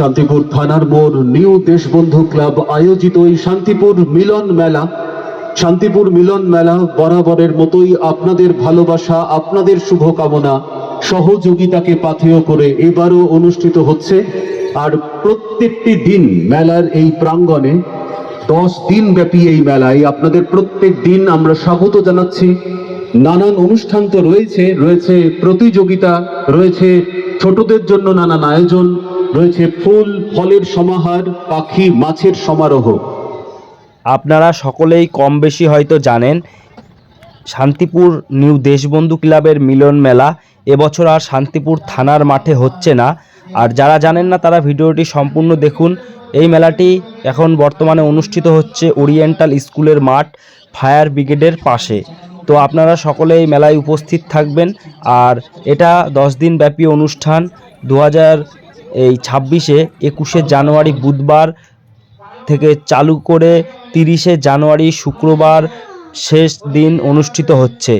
শান্তিপুর থানার মোড় new Deshbandhu club আয়োজিত এই শান্তিপুর মিলন মেলা। শান্তিপুর মিলন মেলা বরাবরের মতোই আপনাদের ভালোবাসা, আপনাদের শুভকামনা, সহযোগিতাকে পাথেয় করে এবারও অনুষ্ঠিত হচ্ছে। আর প্রত্যেকটি দিন মেলার এই প্রাঙ্গণে দশ দিন ব্যাপী এই মেলায় আপনাদের প্রত্যেক দিন আমরা স্বাগত জানাচ্ছি। নানান অনুষ্ঠান তো রয়েছে রয়েছে প্রতিযোগিতা, রয়েছে ছোটদের জন্য নানান আয়োজন রয়েছে ফুল, ফলের সমাহার, পাখি, মাছের সমারোহ। আপনারা সকলেই কম বেশি হয়তো জানেন, শান্তিপুর নিউ দেশবন্ধু ক্লাবের মিলন মেলা এবছর আর শান্তিপুর থানার মাঠে হচ্ছে না। আর যারা জানেন না, তারা ভিডিওটি সম্পূর্ণ দেখুন। এই মেলাটি এখন বর্তমানে অনুষ্ঠিত হচ্ছে ওরিয়েন্টাল স্কুলের মাঠ, ফায়ার ব্রিগেডের পাশে। তো আপনারা সকলে এই মেলায় উপস্থিত থাকবেন। আর এটা দশ দিন ব্যাপী অনুষ্ঠান, দু হাজার এই ছাব্বিশে একুশে জানুয়ারি বুধবার থেকে চালু করে তিরিশে জানুয়ারি শুক্রবার শেষ দিন অনুষ্ঠিত হচ্ছে।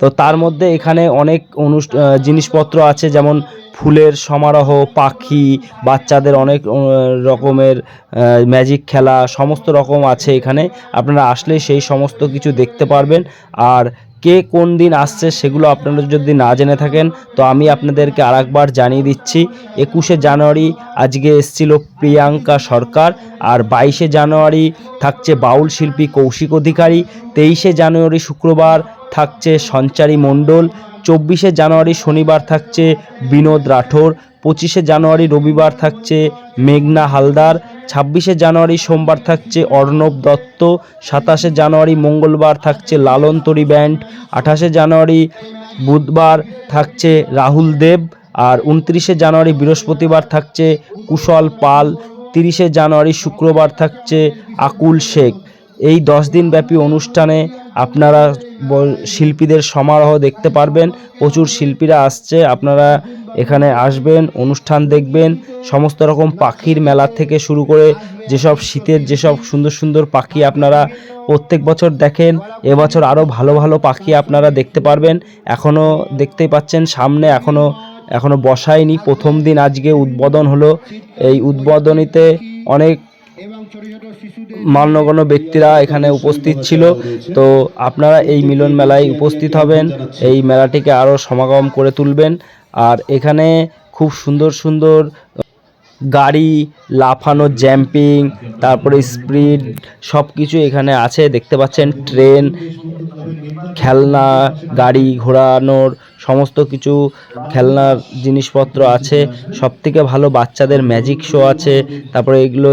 তো তার মধ্যে এখানে অনেক অনুষ্ঠ জিনিসপত্র আছে, যেমন ফুলের সমারোহ, পাখি, বাচ্চাদের অনেক রকমের ম্যাজিক খেলা, সমস্ত রকম আছে এখানে। আপনারা আসলে সেই সমস্ত কিছু দেখতে পারবেন। আর কে কোন দিন আসছে সেগুলো আপনারা যদি না জেনে থাকেন, তো আমি আপনাদেরকে আরেকবার জানিয়ে দিচ্ছি, একুশে জানুয়ারি আজকে এসছিল প্রিয়াঙ্কা সরকার, আর বাইশে জানুয়ারি থাকছে বাউল শিল্পী কৌশিক অধিকারী, তেইশে জানুয়ারি শুক্রবার থাকছে সঞ্চারী মণ্ডল, চব্বিশে জানুয়ারি শনিবার থাকছে বিনোদ রাঠোর পঁচিশে জানুয়ারি রবিবার থাকছে মেঘনা হালদার, ছাব্বিশে জানুয়ারি সোমবার থাকছে অর্ণব দত্ত, সাতাশে জানুয়ারি মঙ্গলবার থাকছে লালন তরি ব্যান্ড, আঠাশে জানুয়ারি বুধবার থাকছে রাহুল দেব আর উনত্রিশে জানুয়ারি বৃহস্পতিবার থাকছে কুশল পাল, তিরিশে জানুয়ারি শুক্রবার থাকছে আকুল শেখ। এই দশ দিন ব্যাপী অনুষ্ঠানে আপনারা শিল্পীদের সমারোহ দেখতে পারবেন, প্রচুর শিল্পীরা আসছে, আপনারা এখানে আসবেন, অনুষ্ঠান দেখবেন, সমস্ত রকম পাখির মেলা থেকে শুরু করে যেসব শীতের যেসব সুন্দর সুন্দর পাখি আপনারা প্রত্যেক বছর দেখেন, এবছর আরও ভালো ভালো পাখি আপনারা দেখতে পারবেন। এখনও দেখতেই পাচ্ছেন সামনে এখনও এখনও বসায়নি। প্রথম দিন আজকে উদ্বোধন হলো। এই উদ্বোধনীতে অনেক মান্যগণ্য ব্যক্তিরা এখানে উপস্থিত ছিল। তো আপনারা এই মিলন মেলায় উপস্থিত হবেন। এই মেলাটিকে আরও সমাগম করে তুলবেন। আর এখানে খুব সুন্দর সুন্দর গাড়ি, লাফানো, জ্যাম্পিং, তারপরে স্পিড সব কিছু এখানে আছে। দেখতে পাচ্ছেন ট্রেন, খেলনা, গাড়ি ঘোরানোর সমস্ত কিছু খেলনার জিনিসপত্র আছে। সব থেকে ভালো বাচ্চাদের ম্যাজিক শো আছে। তারপরে এগুলো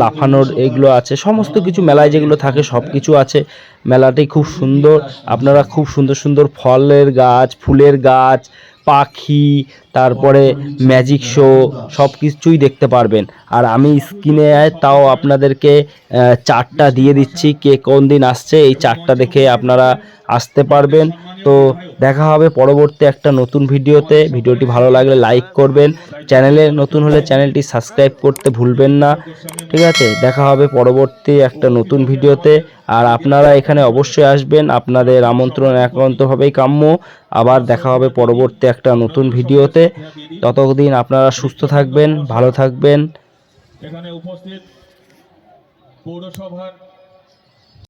লাফানোর এগুলো আছে। সমস্ত কিছু মেলায় যেগুলো থাকে সব কিছু আছে। মেলাটি খুব সুন্দর। আপনারা খুব সুন্দর সুন্দর ফলের গাছ, ফুলের গাছ পাখি, তারপরে ম্যাজিক শো সব কিছুই দেখতে পারবেন। আর আমি স্ক্রিনে তাও আপনাদেরকে চারটা দিয়ে দিচ্ছি কে কোন দিন আসছে। এই চারটা দেখে আপনারা আসতে পারবেন। তো দেখা হবে পরবর্তী একটা নতুন ভিডিওতে। ভিডিওটি ভালো লাগলে লাইক করবেন। চ্যানেলে নতুন হলে চ্যানেলটি সাবস্ক্রাইব করতে ভুলবেন না। ঠিক আছে, দেখা হবে পরবর্তী একটা নতুন ভিডিওতে। আর আপনারা এখানে অবশ্যই আসবেন। আপনাদের আমন্ত্রণ একান্তভাবেই কাম্য। আবার দেখা হবে পরবর্তী একটা নতুন ভিডিওতে। ততদিন আপনারা সুস্থ থাকবেন, ভালো থাকবেন। এখানে উপস্থিত পৌরসভার